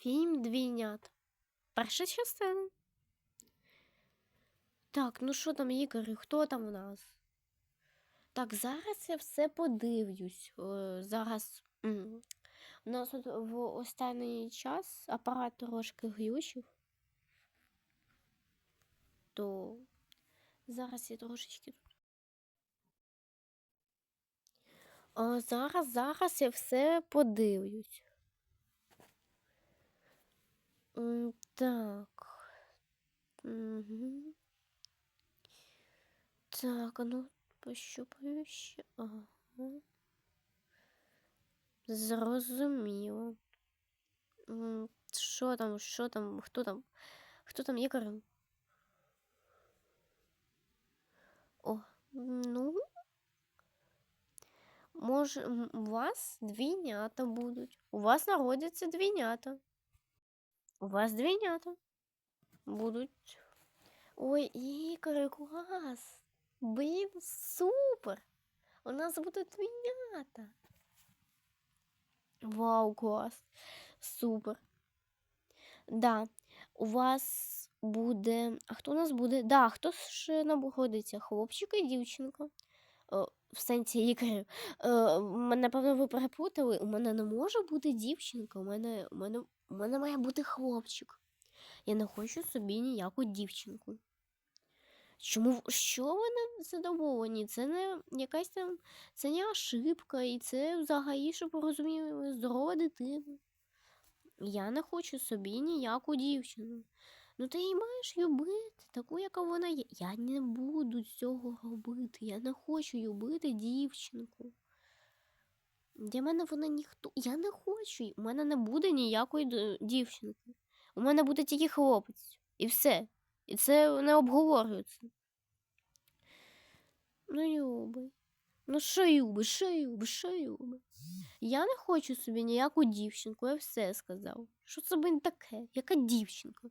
Фільм Двійнят. Перша частина. Так, ну що там, Ігор, хто там у нас? Так, зараз я все подивлюсь. Е, зараз у нас от в останній час апарат трошки глючив. То зараз я трошечки тут. Зараз, зараз я все подивлюсь. М, Так. Угу. Так, а ну пощупаю ще. Ага. Зрозуміло. М, Що там, що там, хто там? Хто там Ігор? О, ну. Може, м, у вас двійнята будуть. У вас народяться двійнята. У вас двійнята будуть. Ой, Ігор, клас! Блін, супер! У нас будуть двійнята. Вау, клас! Супер. Да, у вас буде. А хто у нас буде? Да, хто ще нагодиться? Хлопчик і дівчинка. О, в сенсі Ігор. Е, напевно, ви переплутали. У мене не може бути дівчинка. У мене, у мене, у мене має бути хлопчик. Я не хочу собі ніяку дівчинку. Чому що ви не задоволені? Це не якась там, це не ошибка, і це взагалі, щоб розуміли, здорова дитина. Я не хочу собі ніяку дівчину. Ну ти її маєш любити, таку, яка вона є. Я не буду цього робити. Я не хочу любити дівчинку. Для мене вона ніхто. Я не хочу. У мене не буде ніякої дівчинки. У мене буде тільки хлопець. І все. І це не обговорюється. Ну, Юби. Ну, що Юби, що Юби, що Юби? Я не хочу собі ніяку дівчинку, я все сказав. Що це блин таке? Яка дівчинка?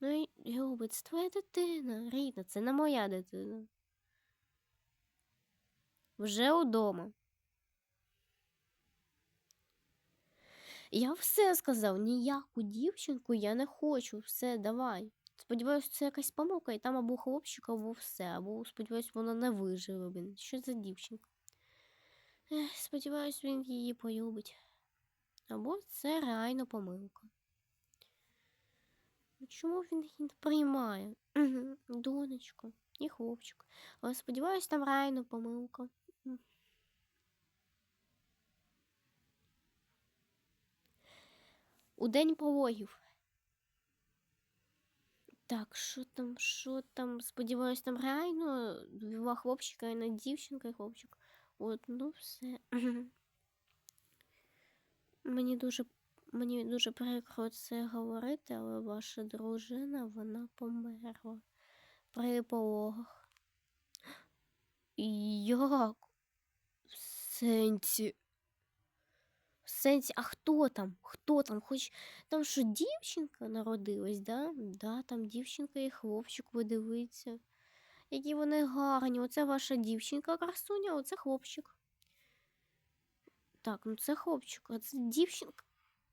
Ну, і- Юби, це твоя дитина, рідна, це не моя дитина. Вже удома. Я все сказав, ніяку дівчинку я не хочу. Все, давай. Сподіваюсь, це якась помилка, і там або хлопчик, або все, або сподіваюсь, вона не виживе. Блін. Що за дівчинка? Ех, сподіваюсь, він її полюбить. Або це реально помилка. Ну, Чому він її не приймає? Донечко і хлопчик. Але сподіваюсь, там реально помилка. У день пологів. Так, що там, що там? Сподіваюсь, там реально два хлопчика і одна дівчинка і хлопчик. От, ну все. Мені дуже, мені дуже прикро це говорити, але ваша дружина, вона померла при пологах. Як? В сенсі? Сенсі, а хто там? Хто там? Хоч там що дівчинка народилась, да? Да, там дівчинка і хлопчик подивиться. Які вони гарні. Оце ваша дівчинка красуня, оце хлопчик. Так, ну це хлопчик, а це дівчинка.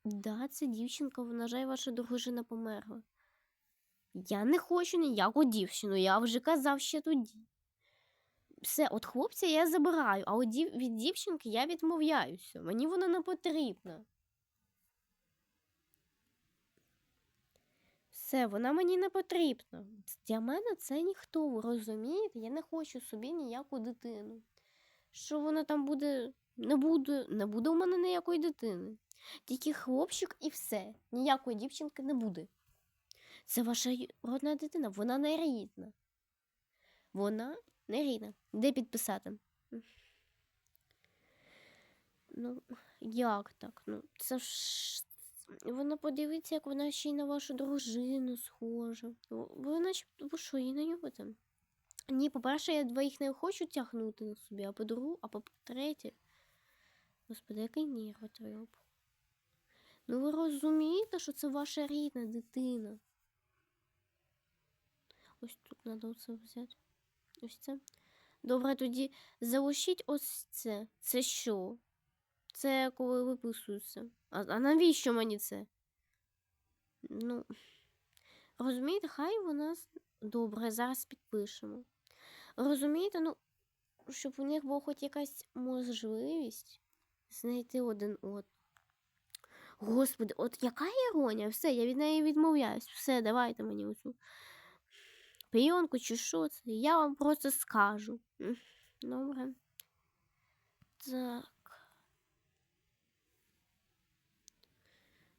Да, це дівчинка, на жаль, ваша дружина померла. Я не хочу ніяку дівчину, я вже казав ще тоді. Все, от хлопця я забираю, а от дів... від дівчинки я відмовляюся. Мені вона не потрібна. Все, вона мені не потрібна. Для мене це ніхто, ви розумієте? Я не хочу собі ніяку дитину. Що вона там буде, не буде, не буде у мене ніякої дитини. Тільки хлопчик і все. Ніякої дівчинки не буде. Це ваша родна дитина, вона не рідна. Вона не рідна. Де підписати? Ну, як так? Ну, це ж. Вона подивиться, як вона ще й на вашу дружину схожа. Ну, Ви начебто ви що, її не любите? Ні, по-перше, я двоїх не хочу тягнути на собі, а по-другу, а по-третє. Господи, який нервотреп. Ну ви розумієте, що це ваша рідна дитина. Ось тут треба оце взяти. Ось це. Добре, тоді залишіть ось це. Це що? це коли виписується. А, а навіщо мені це? Ну, розумієте, хай вона з- добре, зараз підпишемо. Розумієте, ну, щоб у них була хоч якась можливість знайти один одного. Господи, от яка іронія? Все, я від неї відмовляюсь. Все, давайте мені оцю пійонку чи що це. Я вам просто скажу. Добре. Так.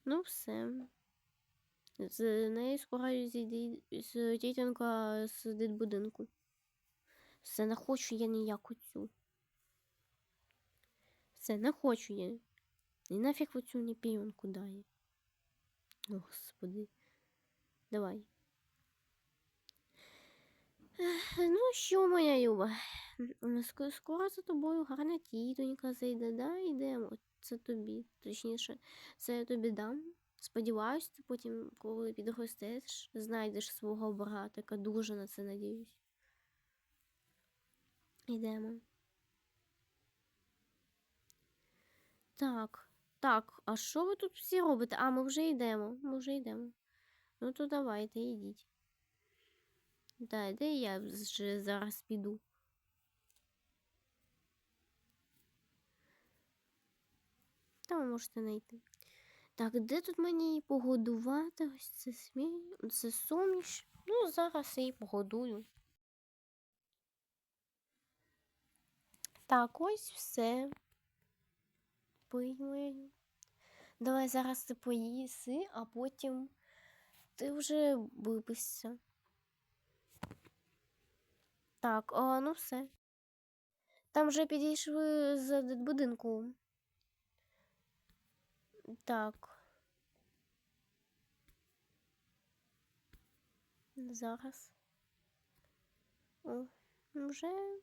Ну, все. З нею скоро з тітонька з дитбудинку. Все, не хочу я ніяку цю. Все, не хочу я. І нафіг оцю мені пійонку дає. Господи. Давай. Ну що, моя Люба? Скоро за тобою гарна тітонька зайде, да? Йдемо. Це тобі. Точніше, це я тобі дам. Сподіваюсь, ти потім, коли підростеш, знайдеш свого братика. Дуже на це надіюсь. Йдемо. Так, так, а що ви тут всі робите? А, ми вже йдемо. Ми вже йдемо. Ну то давайте, йдіть. Да, де я вже зараз піду. Та ви можете знайти. Так, де тут мені погодувати? Ось це смі... це суміш. Ну, зараз її погодую. Так, ось все. Пиймо. Давай зараз ти поїси, а потім ти вже випишся. Так, а, ну все. Там вже підійшли з будинку. Так. Зараз. О, вже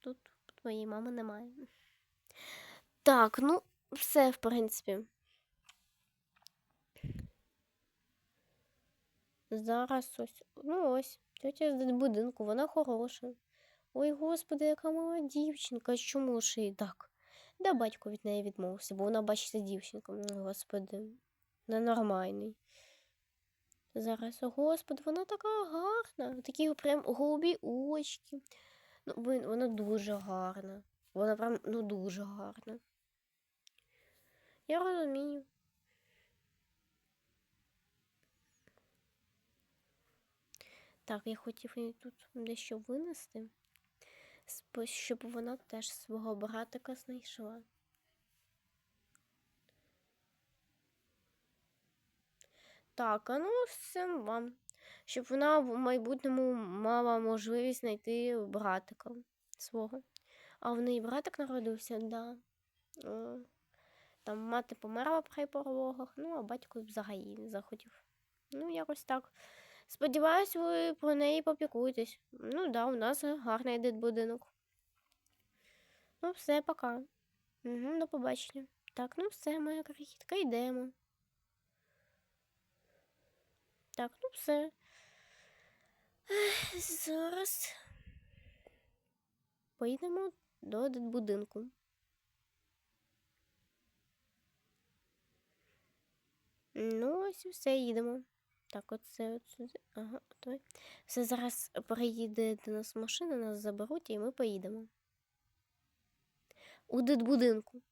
тут твоєї мами немає. Так, ну, все, в принципі. Зараз ось. Ну ось. Тетя з будинку, вона хороша. Ой, господи, яка мала дівчинка. Чому ж їй так? Да батько від неї відмовився, бо вона бачиться дівчинка. Ну, Господи, ненормальний. Зараз, господи, вона така гарна. Такі прям голубі очки. Ну, блин, вона дуже гарна. Вона прям ну дуже гарна. Я розумію. Так, я хотів їй тут дещо винести, щоб вона теж свого братика знайшла. Так, а ну все вам. Щоб вона в майбутньому мала можливість знайти братика свого. А в неї братик народився, да. Там мати померла при пологах, ну, а батько взагалі захотів. Ну, якось так. Сподіваюсь, ви про неї попікуєтесь. Ну да, у нас гарний дитбудинок. Ну, все, пока. Угу, до побачення. Так, ну все, моя крихітка, йдемо. Так, ну все. Зараз поїдемо до дитбудинку. Ну, ось і все, їдемо. Так, оце, оце, ага, той. Все, зараз приїде до нас машина, нас заберуть, і ми поїдемо. У дитбудинку.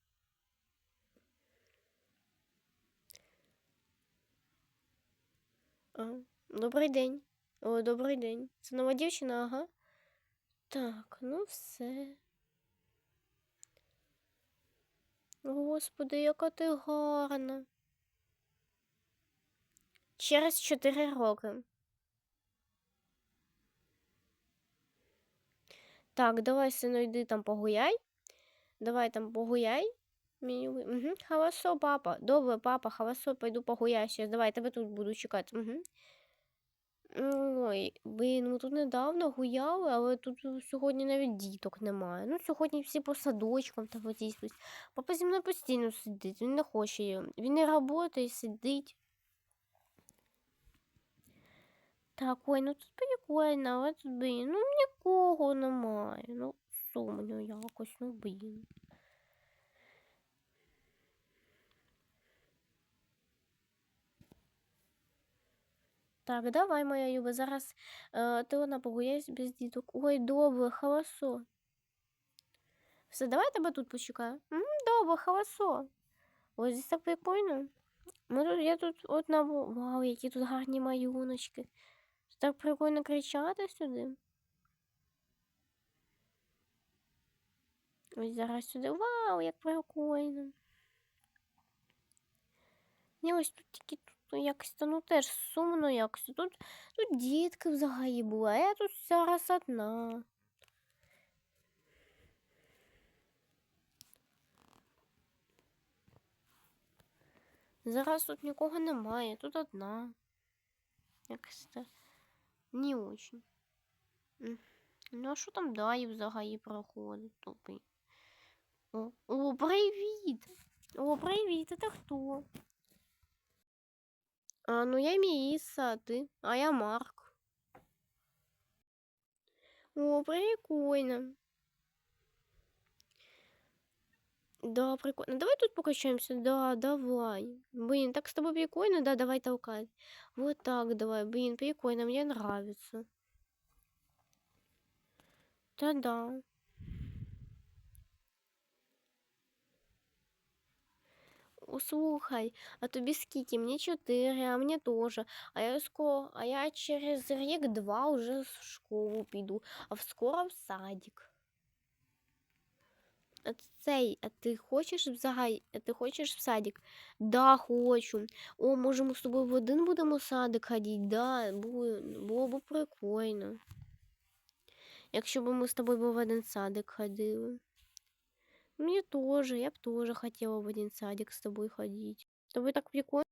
А, добрий день. О, добрий день. Це нова дівчина, ага. Так, ну все. Господи, яка ти гарна. Через 4 роки. Так, давай, сину, йди там погуляй. Давай там. Мій любий. Угу. Халасо, папа. Добре, папа, халасо, пойду погуляю сейчас. Давай, тебе тут буду чекати. Угу. Ой, блін, ми тут недавно гуляли, але тут сьогодні навіть діток немає. Ну, сьогодні всі по садочкам та розійшлись. Папа зі мною постійно сидить, він не хоче. Він не працює, сидить. Так, ой, ну тут прикольно, от блін. Ну нікого немає. Ну, сумно якось, ну блін. Так, давай, моя Юба, зараз э, е, ти вона погуляєш без діток. Ой, добре, холосо. Все, давай я тебе тут почекаю. М, Добре, холосо. Ось здесь так прикольно. Ми тут, я тут одного. Вау, які тут гарні малюночки. Так прикольно кричати сюди. Ось зараз сюди. Вау, як прикольно. Ні, ось тут тільки тут ну, якось ну теж сумно якось. Тут, тут дітки взагалі були, а я тут зараз одна. Зараз тут нікого немає, тут одна. Якось це не очень. М. Ну, а що там далі взагалі проходить? Тупий. О, о, привіт! О, привіт, це хто? А, ну я Міса, а ти? А я Марк. О, прикольно. Да, прикольно. Давай тут покачаемся. Да, давай. Блин, так с тобой прикольно, да, давай толкать. Вот так давай. Блин, прикольно, мне нравится. Да-да. О, слухай, а тобі скільки? Мені 4, а мені теж. А я скоро, а я через рік-два вже в школу піду, а в скоро в садик. Цей, а ти хочеш взагалі, а ти хочеш в садик? Да, хочу. О, може ми з тобою в один будемо садик ходити? Да, було, було б прикольно. Якщо б ми з тобою в один садик ходили. Мне тоже, я бы тоже хотела в один садик с тобой ходить. С так прикольно.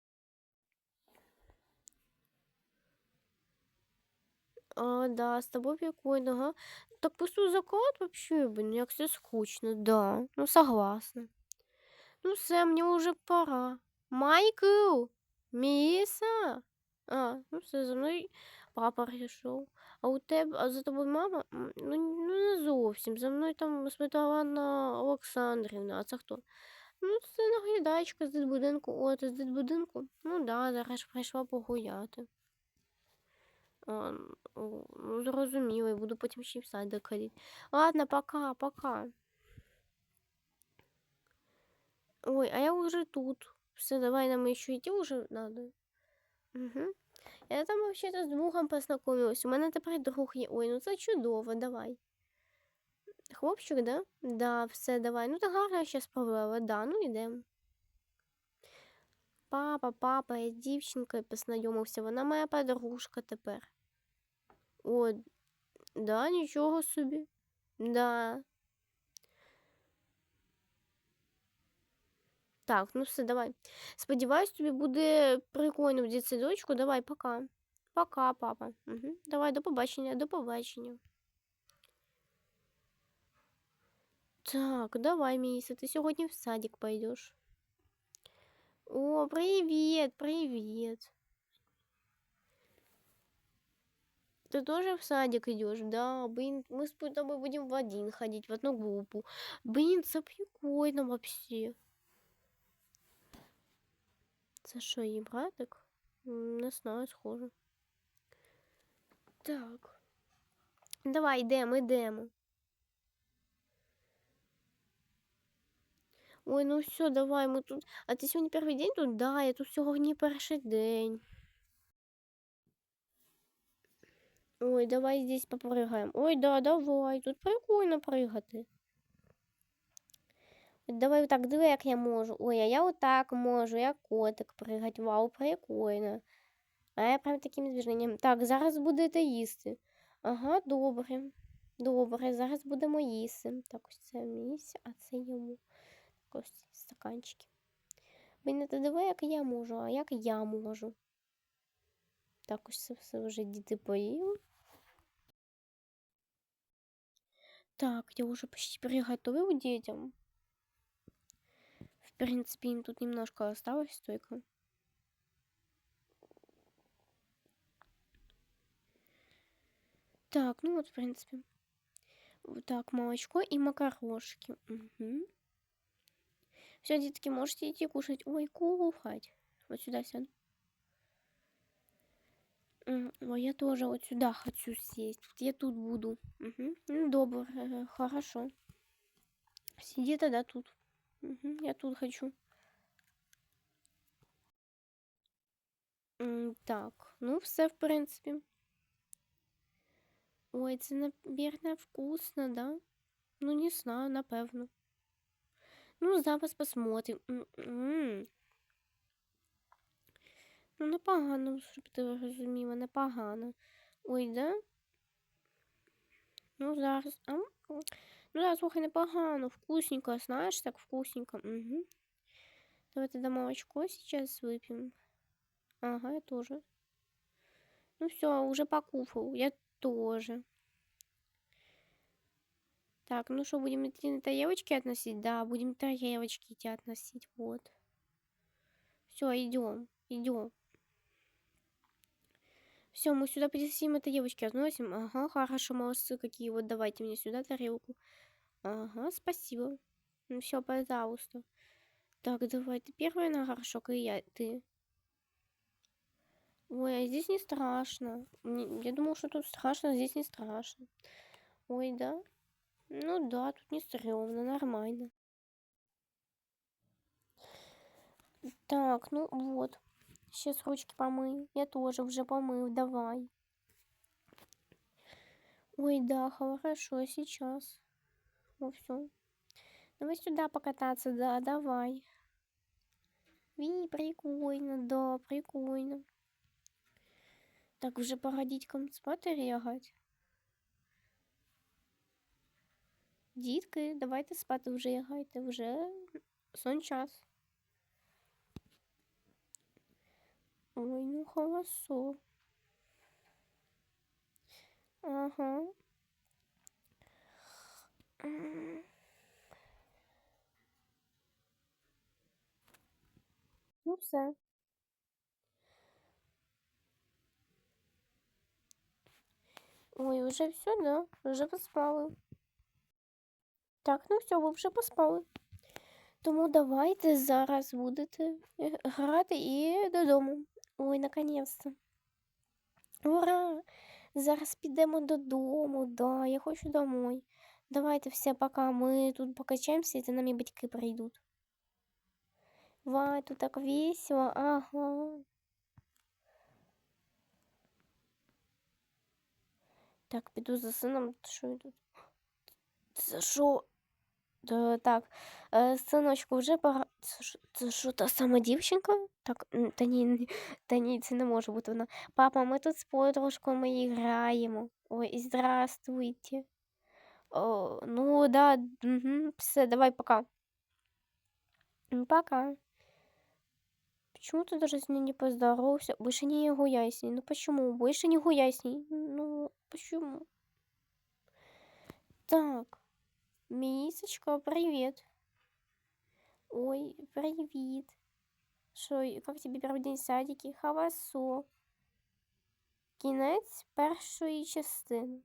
А, да, с тобой прикольно, ага. Так пустой заклад вообще, блин, як все скучно, да. Ну, согласна. Ну, все, мне уже пора. Майкл! Міса! А, ну все, за мною папа прийшов. А у тебе, а за тобою мама? Ну, ну не зовсім. За мною там Светлана Олександрівна. А це хто? Ну, це наглядачка з дитбудинку. О, ти з дитбудинку? Ну да, зараз прийшла погуляти. А, ну, зрозуміло, я буду потім ще в садик ходити. Ладно, пока, пока. Ой, а я уже тут. Все, давай нам еще идти уже надо. Угу. Я там вообще-то з другом познайомилась. У мене тепер друг є. Ой, ну це чудово, давай. Хлопчик, да? Да, все, давай. Ну так гарно ще справила, да, ну йдемо. Папа, папа, я з дівчинкою познайомився. Вона моя подружка тепер. О, да, нічого собі. Да. Так, ну все, давай. Сподіваюсь, тобі буде прикольно в дитсадочку. Давай, пока. Пока, папа. Угу. Давай, до побачення, до побачення. Так, давай, Міса, ти сьогодні в садик пойдеш. О, привіт, привіт. Ты тоже в садик идешь, да? Блин, мы с тобой будем в один ходить, в одну группу. Блин, це прикольно вообще. Це що, її братик? Не знаю, схоже. Так. Давай, йдемо, йдемо. Ой, ну все, давай, ми тут. А ти сьогодні перший день тут? Да, я тут сьогодні перший день. Ой, давай здесь попрыгаем. Ой, да, давай. Тут прикольно пригати. Давай так, диви, як я можу. Ой, а я отак можу, як котик пригати. Вау, прикольно. А я прям таким движенням. Так, зараз будете їсти. Ага, добре. Добре, зараз будемо їсти. Так, ось це місце, а це йому. Так, ось стаканчики. Блін, ти диви, як я можу, а як я можу. Так, ось це все вже діти поїли. Так, я уже почти приготовил детям. В принципе, им тут немножко осталось только. Так, ну вот, в принципе. Вот так, молочко и макарошки. Угу. Все, детки, можете идти кушать. Ой, кушать. Вот сюда сяду. М, Ой, я тоже вот сюда хочу сесть. Я тут буду. Мгм. Ну, хорошо. Сиди тогда тут. Мгм, Я тут хочу. М, Так, ну все, в принципі. Ой, це, наверное, вкусно, да? Ну, не знаю, напевно. Ну, зараз посмотрим. М, м. Ну, непогано, щоб ти розуміла, непогано. Ой, да? Ну, зараз. А? Ну, зараз, слухай, непогано, вкусненько, знаєш, так вкусненько. Угу. Давай тогда молочко сейчас выпьем. Ага, я тоже. Ну все, уже покушал. Я тоже. Так, ну что, будем на тарелочки относить? Да, будем тарелочки идти относить. Вот. Все, идем, идем. Все, мы сюда принесем и тарелочки относим. Ага, хорошо, молодцы какие. Вот давайте мне сюда тарелку. Ага, спасибо. Ну все, пожалуйста. Так, давай, ты первая на горшок, и я, ты. Ой, а здесь не страшно. Не- Я думал, что тут страшно, а здесь не страшно. Ой, да? Ну да, тут не стрёмно, нормально. Так, ну вот. Сейчас ручки помою. Я тоже уже помыл, давай. Ой, да, хорошо, сейчас. Ну все. Давай сюда покататься, да, давай. Ви, прикольно, да, прикольно. Так, вже пора дітькам спати лягать. Дітки, давайте спати вже лягайте, вже сон час. Ой, ну хорошо. Ага. Ну все. Ой, уже все, да? Вже поспали. Так, ну все, ви вже поспали. Тому давайте зараз будете е, грати і додому. Ой, наконець-то. Ура! Зараз підемо додому, да, я хочу домой. Давайте все, пока ми тут покачаємося, і за нами батьки прийдуть. Вай, тут так весело, ага. Так, піду за сином, що я тут? Це що? Да, так, е, синочку, вже. Це що, та сама дівчинка? Так, та ні, та ні, це не може бути вона. Папа, ми тут з подружкою ми граємо. Ой, здравствуйте. О, ну да, угу, все, давай, пока. Пока. Почему ты даже с ней не поздоровался? Больше не гуляй с ней. Ну почему? Больше не гуляй с ней. Ну, почему? Так. Мисочка, привет. Ой, привет. Що, Как тобі первый день в садики? Хавасо. Кінець першої частини.